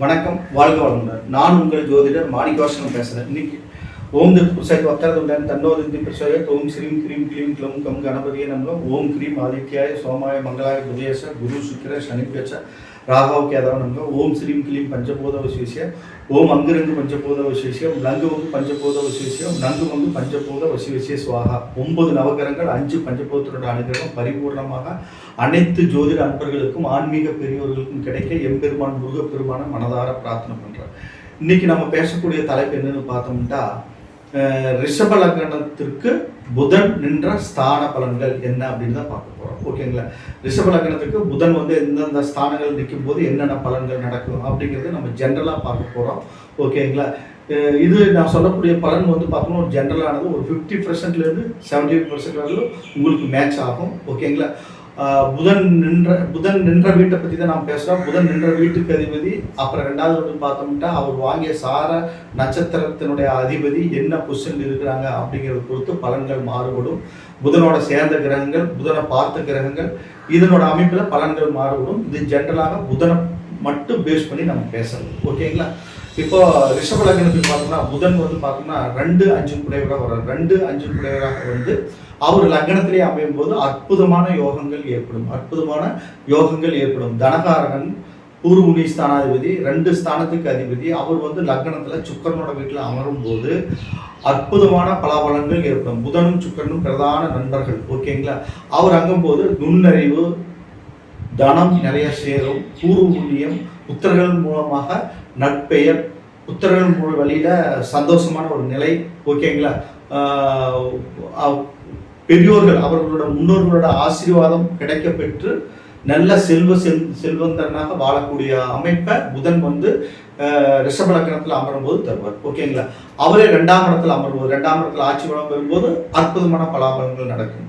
வணக்கம் வாழ்க வளமுடன். நான் உங்கள் ஜோதிடர் மாணிக்கவாசனம் பேசுகிறேன் இன்னைக்கு ஓம் திருப்புசாய் வத்தரதுடன் தன்னோதி பிரசோய ஓம் ஸ்ரீம் கிரீம் கிளீம் கிளம் கம் கணபதியே நம்ம ஓம் கிரீம் ஆதித்யாய சோமாய மங்களாய புதேச குரு சுக்கிர சனிப்பேச்ச ராகாவுக்கு கேதவ நமக ஓம் ஸ்ரீம் கிளீம் பஞ்சபூத விசேஷ ஓம் அங்கிருந்து பஞ்சபோத விசேஷம் நங்கு வந்து பஞ்சபூத விசேஷம் நங்கு வந்து பஞ்சபோத வசிவிசே சுவாகா. ஒன்பது நவகரங்கள் அஞ்சு பஞ்சபோதத்தோட அனுகிரகம் பரிபூர்ணமாக அனைத்து ஜோதிட அன்பர்களுக்கும் ஆன்மீக பெரியோர்களுக்கும் கிடைக்க எம்பெருமான் முருகப்பெருமான மனதார பிரார்த்தனை பண்ணுறேன் இன்னைக்கு நம்ம பேசக்கூடிய தலைப்பு என்னன்னு பார்த்தோம்னா ரிஷப லக்னத்திற்கு புதன் நின்ற ஸ்தான பலன்கள் என்ன அப்படின்னு தான் பார்க்க போகிறோம் ஓகேங்களா ரிஷப லக்னத்துக்கு புதன் வந்து எந்தெந்த ஸ்தானங்கள் நிற்கும் போது என்னென்ன பலன்கள் நடக்கும் அப்படிங்கிறது நம்ம ஜென்ரலாக பார்க்க போகிறோம் ஓகேங்களா இது நான் சொல்லக்கூடிய பலன் வந்து பார்த்தோம்னா ஒரு ஜென்ரலானது ஒரு ஃபிஃப்டி பர்சன்ட்லேருந்து செவன்டி பர்சன்ட் வரலும் உங்களுக்கு மேட்ச் ஆகும். ஓகேங்களா புதன் நின்ற புதன் நின்ற வீட்டை பற்றி தான் நாம் பேசுகிறோம் புதன் நின்ற வீட்டுக்கு அதிபதி அப்புறம் ரெண்டாவது வந்து பார்த்தோம்னா அவர் வாங்கிய சார நட்சத்திரத்தினுடைய அதிபதி என்ன பொசிஷன் இருக்கிறாங்க அப்படிங்கிறத பொறுத்து பலன்கள் மாறுபடும். புதனோட சேர்ந்த கிரகங்கள் புதனை பார்த்த கிரகங்கள் இதனோட அமைப்பில் பலன்கள் மாறுபடும். இது ஜென்ரலாக புதனை மட்டும் பேஸ் பண்ணி நம்ம பேசணும் ஓகேங்களா இப்போ ரிஷப பார்த்தோம்னா புதன் வந்து பார்த்தோம்னா ரெண்டு அஞ்சு குடைவராக வர்றார். ரெண்டு அஞ்சு குடைவராக வந்து அவர் லக்னத்திலே அமையும் போது அற்புதமான யோகங்கள் ஏற்படும். அற்புதமான யோகங்கள் ஏற்படும். தனகாரகன் பூர்வமுனி ஸ்தானாதிபதி ரெண்டு ஸ்தானத்துக்கு அதிபதி அவர் வந்து லக்னத்தில் சுக்கரனோட வீட்டில் அமரும் போது அற்புதமான பலாபலங்கள் ஏற்படும். புதனும் சுக்கரனும் பிரதான நண்பர்கள் ஓகேங்களா? அவர் அங்கும்போது நுண்ணறிவு தனம் நிறைய சேரும். பூர்வ புண்ணியம் புத்தர்கள் மூலமாக நட்பெயர் புத்திரர்கள் வழியில் சந்தோஷமான ஒரு நிலை. ஓகேங்களா பெரியோர்கள் அவர்களோட முன்னோர்களோட ஆசீர்வாதம் கிடைக்க பெற்று நல்ல செல்வ செல் செல்வந்தனாக வாழக்கூடிய அமைப்பை புதன் வந்து ஆஹ் ரிஷப லக்கணத்தில் அமரும் போது தருவார் ஓகேங்களா அவரே ரெண்டாம் இடத்துல அமரும்போது ரெண்டாம் இடத்துல ஆட்சி பலம் பெறும்போது அற்புதமான பலாபலங்கள் நடக்கும்.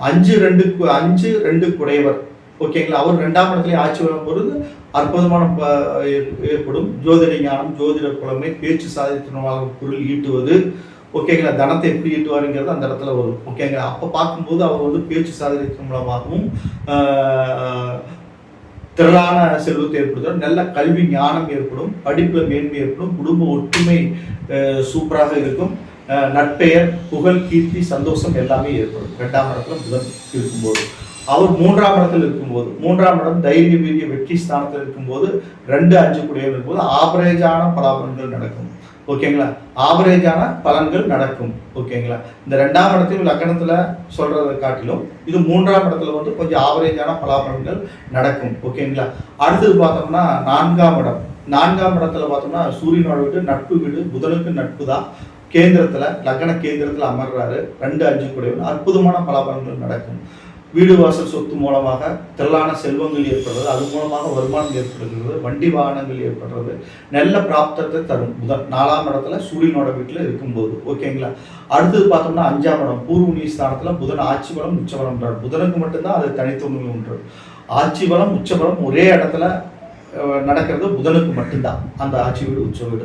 அஞ்சு ரெண்டு கு- அஞ்சு ரெண்டு குடையவர். ஓகேங்களா? அவர் ரெண்டாம் இடத்துல ஆட்சி வரும் பொழுது அற்புதமான ப- ஏற்படும். ஜோதிட ஞானம் ஜோதிட புலமை பேச்சு சாதித்தினமாக பொருள் ஈட்டுவது. ஓகேங்களா? தனத்தை எப்படி ஈட்டுவாருங்கிறது அந்த இடத்துல வரும். ஓகேங்களா? அப்போ பார்க்கும்போது அவர் வந்து பேச்சு சாதித்தின் மூலமாகவும் திரளான செல்வத்தை ஏற்படுத்தும் நல்ல கல்வி ஞானம் ஏற்படும். படிப்பில் மேன்மை ஏற்படும். குடும்ப ஒற்றுமை சூப்பராக இருக்கும். நட்பெயர் புகழ் கீர்த்தி சந்தோஷம் எல்லாமே ஏற்படும். ரெண்டாம் இடத்துல புதன் இருக்கும்போது. அவர் மூன்றாம் இடத்தில் இருக்கும்போது மூன்றாம் இடம் தைரிய வீரிய வெற்றி ஸ்தானத்தில் இருக்கும்போது ரெண்டு அஞ்சு கூடியவர் இருக்கும்போது ஆவரேஜான பலாபலன்கள் நடக்கும். ஓகேங்களா? ஆவரேஜான பலன்கள் நடக்கும். ஓகேங்களா? இந்த ரெண்டாம் இடத்தையும் லக்கணத்தில் சொல்றதை காட்டிலும் இது மூன்றாம் இடத்துல வந்து கொஞ்சம் ஆவரேஜான பலாபலன்கள் நடக்கும். ஓகேங்களா? அடுத்தது பார்த்தோம்னா நான்காம் இடம். நான்காம் இடத்துல பார்த்தோம்னா சூரியனோட வீடு நட்பு வீடு புதனுக்கு நட்பு தான் கேந்திரத்தில் லக்கண கேந்திரத்தில் அமர்றாரு. ரெண்டு அஞ்சு கூடிய அற்புதமான பலாபலன்கள் நடக்கும். வீடு வாசல் சொத்து மூலமாக திரளான செல்வங்கள் ஏற்படுறது அது மூலமாக வருமானம் ஏற்படுகிறது வண்டி வாகனங்கள் ஏற்படுறது நல்ல பிராப்தத்தை தரும். முதல் நாலாம் இடத்துல சூரியனோட வீட்டில் இருக்கும்போது ஓகேங்களா? அடுத்தது பார்த்தோம்னா அஞ்சாம் இடம் பூர்வ ஸ்தானத்தில் புதன் ஆட்சி பலம் உச்சபலம் புதனுக்கு மட்டும்தான் அது தனித்துவங்கள் ஒன்று ஆட்சி பலம் உச்சபலம் ஒரே இடத்துல நடக்கிறது புதனுக்கு மட்டும்தான். அந்த ஆட்சி வீடு உச்ச வீடு.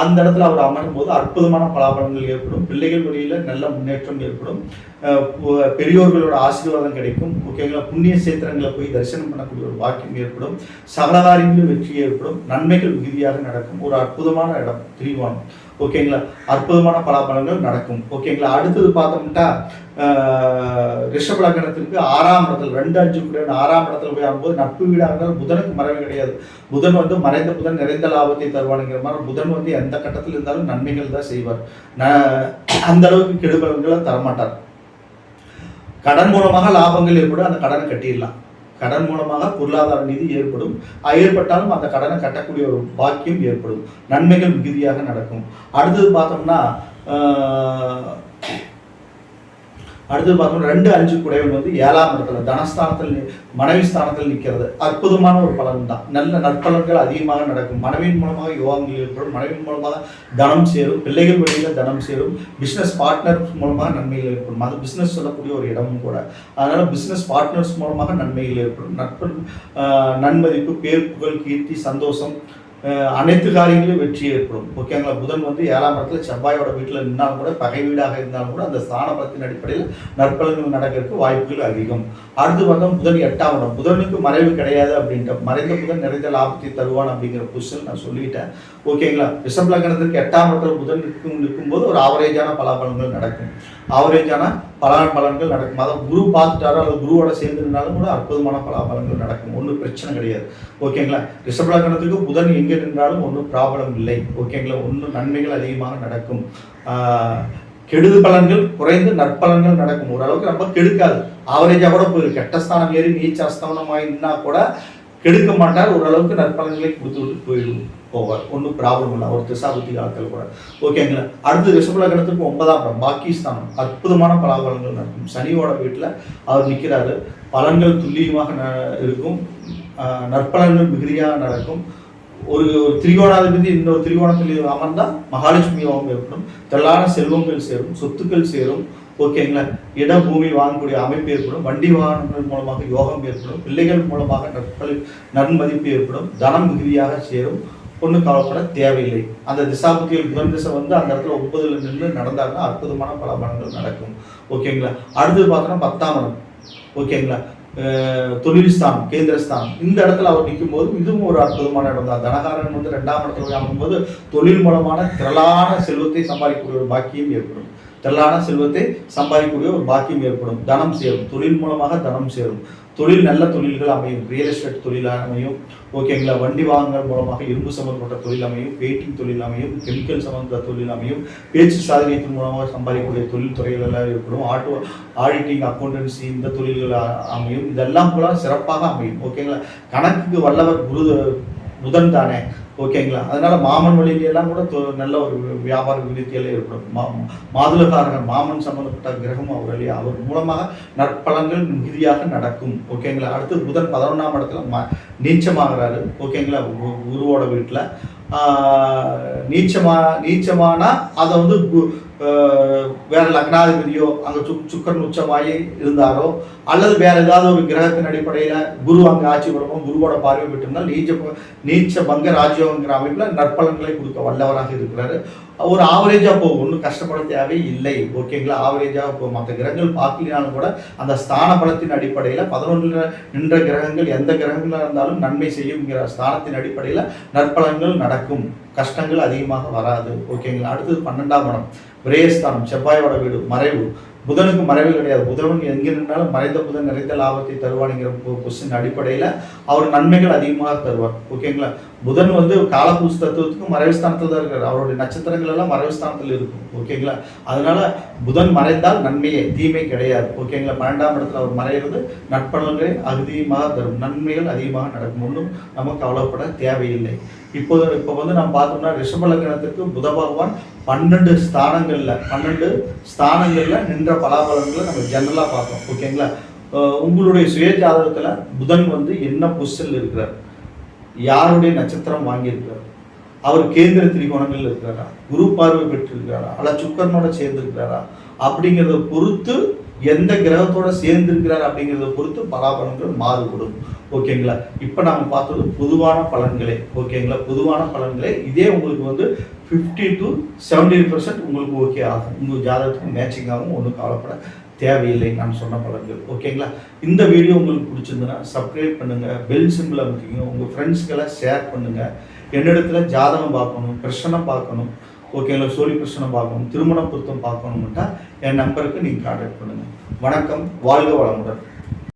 அந்த இடத்துல அவர் அமரும் போது அற்புதமான பலாபலங்கள் ஏற்படும். பிள்ளைகள் வழியில் நல்ல முன்னேற்றம் ஏற்படும். பெரியோர்களோட ஆசீர்வாதம் கிடைக்கும். ஓகேங்களா புண்ணிய சேத்திரங்களை போய் தரிசனம் பண்ணக்கூடிய ஒரு வாக்கியம் ஏற்படும். சகலகாரியங்களும் வெற்றி ஏற்படும். நன்மைகள் மிகுதியாக நடக்கும். ஒரு அற்புதமான இடம் திரிவானம் ஓகேங்களா? அற்புதமான பலாபலங்கள் நடக்கும். ஓகேங்களா? அடுத்தது பார்த்தோம்னா ஆஹ், ஆறாம் இடத்துல ரெண்டு அஞ்சு கூட ஆறாம் இடத்துல போய் ஆகும்போது நட்பு வீடாக புதனுக்கு மறைவு கிடையாது. புதன் வந்து மறைந்த புதன் நிறைந்த லாபத்தை தருவானுங்கிற மாதிரி புதன் வந்து எந்த கட்டத்தில் இருந்தாலும் நன்மைகள் தான் செய்வார். ந- அந்த அளவுக்கு கெடுபலன்களை தரமாட்டார். கடன் மூலமாக லாபங்கள் ஏற்படும் அந்த கடனை கட்டிடலாம். கடன் மூலமாக பொருளாதார நிதி ஏற்படும். ஏற்பட்டாலும் அந்த கடனை கட்டக்கூடிய ஒரு பாக்கியம் ஏற்படும். நன்மைகள் மிகுதியாக நடக்கும். அடுத்தது பார்த்தோம்னா அடுத்து அடுத்தது பார்த்தோம்னா ரெண்டு அஞ்சு குடைவன் வந்து ஏழாம் இடத்துல தனஸ்தானத்தில் மனைவி ஸ்தானத்தில் நிற்கிறது அற்புதமான ஒரு பலன் தான். நல்ல நற்பலன்கள் அதிகமாக நடக்கும். மனைவியின் மூலமாக யோகங்கள் ஏற்படும். மனைவியின் மூலமாக தனம் சேரும். பிள்ளைகள் வழியில் தனம் சேரும். பிஸ்னஸ் பார்ட்னர்ஸ் மூலமாக நன்மைகள் ஏற்படும். அது பிஸ்னஸ் சொல்லக்கூடிய ஒரு இடமும் கூட. அதனால் பிஸ்னஸ் பார்ட்னர்ஸ் மூலமாக நன்மைகள் ஏற்படும். நட்பு நன்மதிப்பு பேர் புகழ் கீர்த்தி சந்தோஷம் அனைத்து காரியங்களும் வெற்றி ஏற்படும். ஓகேங்களா புதன் வந்து ஏழாம் இடத்துல செவ்வாயோட வீட்டில் நின்னாலும் கூட பகை வீடாக இருந்தாலும் கூட அந்த ஸ்தானபலத்தின் அடிப்படையில் நற்பலன்கள் நடக்கிறதுக்கு வாய்ப்புகள் அதிகம். அடுத்து பார்த்தோம் புதன் எட்டாம் இடம். புதனுக்கு மறைவு கிடையாது அப்படின்ற மறைந்த புதன் நிறைந்த லாபத்தை தருவான் அப்படிங்கிற பொசிஷன் நான் சொல்லிட்டேன். ஓகேங்களா ரிஷப் லக்னத்திற்கு எட்டாம் இடத்துல புதன் இருக்கும் இருக்கும்போது ஒரு ஆவரேஜான பலாபலன்கள் நடக்கும். ஆவரேஜான பலன் பலன்கள் நடக்கும். அதாவது குரு பார்த்துட்டாரோ அல்லது குருவோட சேர்ந்துருந்தாலும் கூட அற்புதமான பலாபலன்கள் நடக்கும். ஒன்றும் பிரச்சனை கிடையாது. ஓகேங்களா ரிஷபலகணத்துக்கு புதன் எங்கே நின்றாலும் ஒன்றும் ப்ராப்ளம் இல்லை. ஓகேங்களா ஒன்றும் நன்மைகள் அதிகமாக நடக்கும். கெடுது பலன்கள் குறைந்து நற்பலன்கள் நடக்கும். ஓரளவுக்கு ரொம்ப கெடுக்காது. ஆவரேஜாக கூட போயிருக்கு கெட்ட ஸ்தானம் ஏறி நீச்ச அஸ்தமனமாயின்னா கூட கெடுக்க மாட்டார். ஓரளவுக்கு நற்பலன்களை கொடுத்து விட்டு போயிடும். போவார். ஒன்றும் ப்ராப்ளம் இல்லை. அவர் திசாபுத்தி காலத்தில் கூட ஓகேங்களா அடுத்து ரிஷபலகணத்துக்கு ஒன்பதாம் இடம் பாக்கிஸ்தானம் அற்புதமான பலாபலங்கள் நடக்கும். சனியோட வீட்டில் அவர் நிற்கிறாரு பலன்கள் துல்லியமாக ந- இருக்கும். நற்பலன்கள் மிகுதியாக நடக்கும். ஒரு ஒரு திரிகோணாதிபதி இன்னொரு திரிகோணத்தில் அமர்ந்தால் மகாலட்சுமி யோகம் ஏற்படும். திரளான செல்வங்கள் சேரும். சொத்துக்கள் சேரும். ஓகேங்களா இடம் பூமி வாங்கக்கூடிய அமைப்பு ஏற்படும். வண்டி வாகனங்கள் மூலமாக யோகம் ஏற்படும். பிள்ளைகள் மூலமாக நற்பலி நன்மதிப்பு ஏற்படும். தனம் மிகுதியாக சேரும். ஒண்ணு கவலைப்பட தேவையில்லை. அந்த திசாபுத்தியில் புதன் திசை வந்து அந்த இடத்துல ஒன்பதுல நின்று நடந்தாருன்னா அற்புதமான பல பலன்கள் நடக்கும் ஓகேங்களா அடுத்தது பார்த்தோன்னா பத்தாம் இடம். ஓகேங்களா அஹ் தொழில் கேந்திர ஸ்தானம் இந்த இடத்துல அவர் நிற்கும் போது இதுவும் ஒரு அற்புதமான இடம் தான். தனகாரன் வந்து ரெண்டாம் இடத்துல போய் அமரும்போது தொழில் மூலமான திரளான செல்வத்தை சம்பாதிக்கக்கூடிய ஒரு பாக்கியம் ஏற்படும். திரளான செல்வத்தை சம்பாதிக்கக்கூடிய ஒரு பாக்கியம் ஏற்படும். தனம் சேரும். தொழில் மூலமாக தனம் சேரும். தொழில் நல்ல தொழில்கள் அமையும். ரியல் எஸ்டேட் தொழில் அமையும். ஓகேங்களா வண்டி வாங்குதல் மூலமாக இரும்பு சம்பந்தப்பட்ட தொழில் அமையும். பெயிண்டிங் தொழில் அமையும். கெமிக்கல் சம்பந்த தொழில் அமையும். பேச்சு சாதனையத்தின் மூலமாக சம்பாதிக்கக்கூடிய தொழில் துறைகள் எல்லாம் ஏற்படும் ஆட்டோ ஆடிட்டிங் அக்கௌண்டன்சி இந்த தொழில்கள் அமையும். இதெல்லாம் கூட சிறப்பாக அமையும். ஓகேங்களா கணக்குக்கு வல்லவர் குரு முதன் தானே. ஓகேங்களா? அதனால மாமன் வழியில கூட தொ- நல்ல ஒரு வியாபார விருத்தியெல்லாம் ஏற்படும். மா மாதுளக்காரகர் மாமன் சம்பந்தப்பட்ட கிரகம் அவர் வழியாக அவர் மூலமாக நற்பலன்கள் மிகுதியாக நடக்கும். ஓகேங்களா? அடுத்து புதன் பதினொன்றாம் இடத்துல ம நீச்சமாகிறாரு. ஓகேங்களா? குருவோட வீட்டில் நீச்சமா நீச்சமானா அதை வந்து கு- வேற லக்னாதிபதியோ அங்கே சுக் சுக்கரன் உச்சமாகி இருந்தாரோ அல்லது வேற ஏதாவது ஒரு கிரகத்தின் அடிப்படையில் குரு அங்கே ஆட்சி பெறமோ குருவோட பார்வை பெற்றிருந்தால் நீச்ச நீச்ச பங்க ராஜ்யோங்கிற அமைப்பில் நற்பலன்களை கொடுக்க வல்லவராக இருக்கிறாரு. ஒரு ஆவரேஜாக போகும். ஒன்றும் கஷ்டப்பட தேவை இல்லை ஓகேங்களா ஆவரேஜாக போகும். மற்ற கிரகங்கள் பார்க்கலினாலும் கூட அந்த ஸ்தான பலத்தின் அடிப்படையில் பதினொன்றில் நின்ற கிரகங்கள் எந்த கிரகங்களாக இருந்தாலும் நன்மை செய்யுங்கிற ஸ்தானத்தின் அடிப்படையில் நற்பலன்கள் நடக்கும். கஷ்டங்கள் அதிகமாக வராது ஓகேங்களா? அடுத்தது பன்னெண்டாம் இடம் விரயஸ்தானம் செவ்வாயோட வீடு மறைவு. புதனுக்கு மறைவு கிடையாது. புதன் எங்கே நின்றாலும் மறைந்த புதன் நிறைந்த லாபத்தை தருவானுங்கிற கொஸ்டின் அடிப்படையில் அவர் நன்மைகள் அதிகமாக தருவார். ஓகேங்களா புதன் வந்து காலபூச தத்துவத்துக்கு மறைவு ஸ்தானத்தில் தான் இருக்கார். அவருடைய நட்சத்திரங்கள் எல்லாம் மறைவு ஸ்தானத்தில் இருக்கும். ஓகேங்களா அதனால புதன் மறைந்தால் நன்மையே தீமை கிடையாது. ஓகேங்களா பன்னெண்டாம் இடத்துல அவர் மறைகிறது நட்பலன்களை அதிகமாக தரும். நன்மைகள் அதிகமாக நடக்கும். ஒன்றும் நமக்கு கவலைப்பட தேவையில்லை. இப்போது இப்போ வந்து நம்ம பார்த்தோம்னா ரிஷப லக்னத்திற்கு புத பகவான் பன்னெண்டு ஸ்தானங்களில் பன்னெண்டு ஸ்தானங்களில் நின்ற பலாபலன்களை நம்ம ஜென்ரலாக பார்த்தோம் ஓகேங்களா உங்களுடைய சுய ஜாதகத்தில் புதன் வந்து என்ன பொசிஷனில் இருக்கிறார்? யாருடைய நட்சத்திரம் வாங்கியிருக்கிறார்? அவர் கேந்திர திரிகோணங்கள் இருக்கிறாரா? குரு பார்வை பெற்றிருக்கிறாரா? அல்ல சுக்கரனோட சேர்ந்திருக்கிறாரா? அப்படிங்கிறத பொறுத்து எந்த கிரகத்தோட சேர்ந்திருக்கிறார் அப்படிங்கிறத பொறுத்து பலாபலன்கள் மாறுபடும். ஓகேங்களா இப்போ நாம் பார்த்தது பொதுவான பலன்களே. ஓகேங்களா பொதுவான பலன்களே. இதே உங்களுக்கு வந்து ஃபிஃப்டி டு செவன்டி பர்சன்ட் உங்களுக்கு ஓகே ஆகும். உங்கள் ஜாதகத்துக்கு மேட்சிங் ஆகும் ஒன்றும் கவலைப்பட தேவையில்லை நான் சொன்ன பலன்கள். ஓகேங்களா இந்த வீடியோ உங்களுக்கு பிடிச்சிருந்ததுன்னா சப்ஸ்கிரைப் பண்ணுங்கள் பெல் சிம்பிள் அமைக்கிங்க உங்கள் ஃப்ரெண்ட்ஸ்க்கெல்லாம் ஷேர் பண்ணுங்கள் என்னிடத்துல ஜாதகம் பார்க்கணும் பிரச்சனை பார்க்கணும். ஓகேங்களா சோழி பிரச்சனை பார்க்கணும் திருமண பொருத்தம் பார்க்கணும்ட்டா என் நம்பருக்கு நீங்கள் கான்டாக்ட் பண்ணுங்கள் வணக்கம் வாழ்க வளமுடன்.